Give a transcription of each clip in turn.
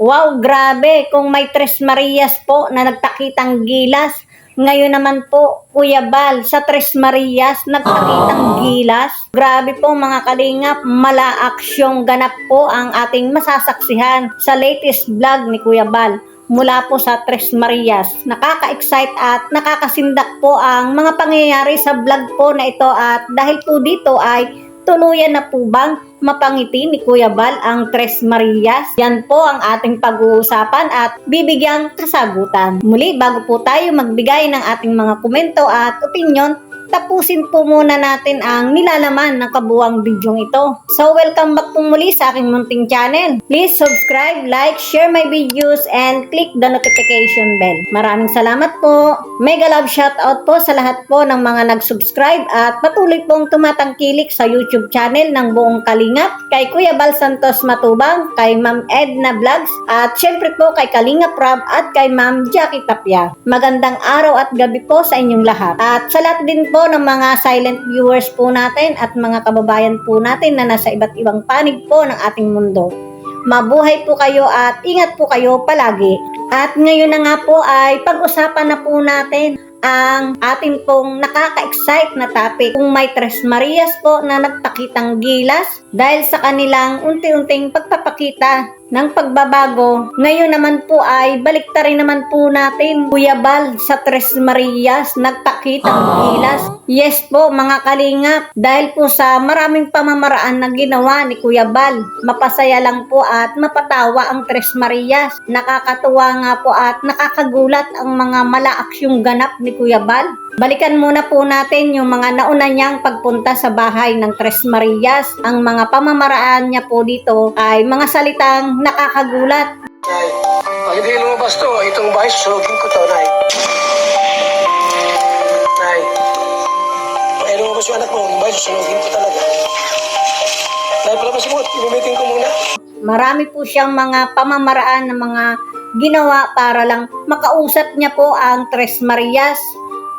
Wow, grabe. Kung may Tres Marias po na nagtakitang gilas, ngayon naman po, Kuya Bal, sa Tres Marias, nagtakitang gilas. Grabe po mga kalingap, mala aksyong ganap po ang ating masasaksihan sa latest vlog ni Kuya Bal mula po sa Tres Marias. Nakaka-excite at nakakasindak po ang mga pangyayari sa vlog po na ito at dahil po dito ay tuluyan na po bang mapangiti ni Kuya Bal ang Tres Marias? Yan po ang ating pag-uusapan at bibigyang kasagutan. Muli, bago po tayo magbigay ng ating mga komento at opinion, tapusin po muna natin ang nilalaman ng kabuwang bidyong ito. So, welcome back po muli sa aking munting channel. Please subscribe, like, share my videos, and click the notification bell. Maraming salamat po. Mega love shoutout po sa lahat po ng mga nag-subscribe at patuloy pong tumatangkilik sa YouTube channel ng buong Kalingap, kay Kuya Bal Santos Matubang, kay Ma'am Edna Vlogs, at syempre po kay Kalingap Rob at kay Ma'am Jackie Tapia. Magandang araw at gabi po sa inyong lahat. At sa lahat din po ng mga silent viewers po natin at mga kababayan po natin na nasa iba't ibang panig po ng ating mundo. Mabuhay po kayo at ingat po kayo palagi. At ngayon na nga po ay pag-usapan na po natin ang ating pong nakaka-excite na topic kung may Tres Marias po na nagpakitang gilas dahil sa kanilang unti-unting pagpapakita ng pagbabago. Ngayon naman po ay baliktarin naman po natin Kuya Bal sa Tres Marias nagpakitang gilas. Yes po mga kalingap dahil po sa maraming pamamaraan na ginawa ni Kuya Bal. Mapasaya lang po at mapatawa ang Tres Marias. Nakakatuwa nga po at nakakagulat ang mga malaaksyong ganap ni Kuya Bal. Balikan muna po natin yung mga nauna niyang pagpunta sa bahay ng Tres Marias. Ang mga pamamaraan niya po dito ay mga salitang nakakagulat. Nay, pag hindi lumabas to, itong bahay, susunugin ko to, Nay. Nay, pag hindi lumabas yung anak mo, yung bahay, susunugin ko talaga. Nay, palabas mo, imimeeting ko muna. Marami po siyang mga pamamaraan na mga ginawa para lang makausap niya po ang Tres Marias.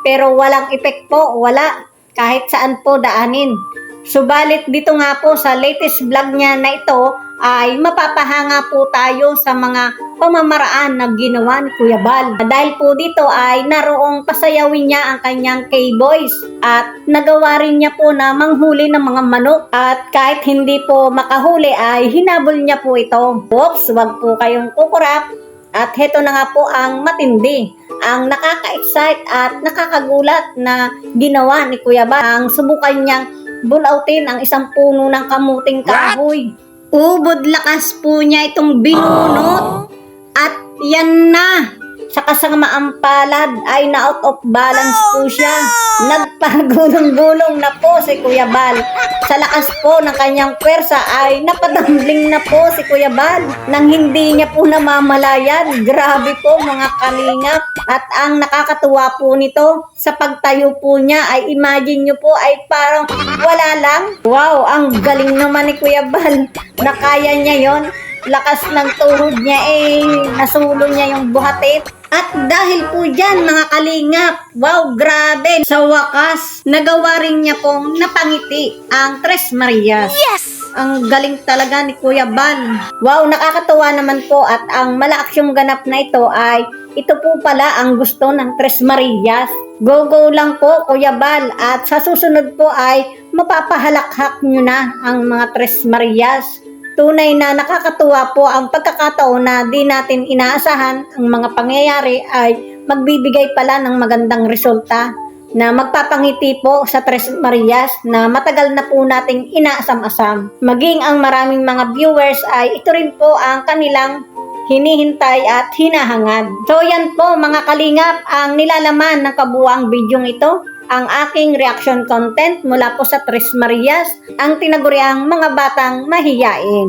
Pero walang epek po, wala. Kahit saan po daanin. Subalit dito nga po sa latest vlog niya na ito ay mapapahanga po tayo sa mga pamamaraan na ginawa ni Kuya Bal. Dahil po dito ay naroong pasayawin niya ang kanyang K-Boys at nagawa rin niya po na manghuli ng mga manok at kahit hindi po makahuli ay hinabol niya po ito. Oops, wag po kayong kukurap at heto na nga po ang matindi, ang nakaka-excite at nakakagulat na ginawa ni Kuya Bal. Ang subukan niyang bulautin ang isang puno ng kamuting kahoy. Ubod lakas po niya itong binunot. At yan na, sa kasamaang palad ay na out of balance po siya. Nagpagulong-gulong na po si Kuya Bal. Sa lakas po ng kanyang pwersa ay napadambling na po si Kuya Bal nang hindi niya po namamalayan. Grabe po mga kalingap. At ang nakakatuwa po nito, sa pagtayo po niya ay imagine nyo po ay parang wala lang. Wow, ang galing naman ni Kuya Bal. Nakaya niya yon lakas ng tuhod niya eh, nasulo niya yung buhatit. At dahil po dyan mga kalingap, wow grabe, sa wakas, nagawa rin niya pong napangiti ang Tres Marias. Yes! Ang galing talaga ni Kuya Bal. Wow, nakakatuwa naman po at ang malaaksyong ganap na ito ay ito po pala ang gusto ng Tres Marias. Go-go lang po, Kuya Bal. At sa susunod po ay mapapahalakhak nyo na ang mga Tres Marias. Tunay na nakakatuwa po ang pagkakataon na di natin inaasahan ang mga pangyayari ay magbibigay pala ng magandang resulta na magpapangiti po sa Tres Marias na matagal na po nating inaasam-asam. Maging ang maraming mga viewers ay ito rin po ang kanilang hinihintay at hinahangad. So yan po mga kalingap ang nilalaman ng kabuang bidyong ito ang aking reaction content mula po sa Tres Marias, ang tinaguriang mga batang mahiyain.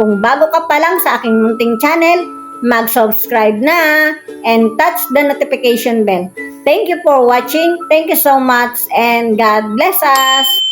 Kung bago ka pa lang sa aking munting channel, mag-subscribe na and touch the notification bell. Thank you for watching. Thank you so much and God bless us.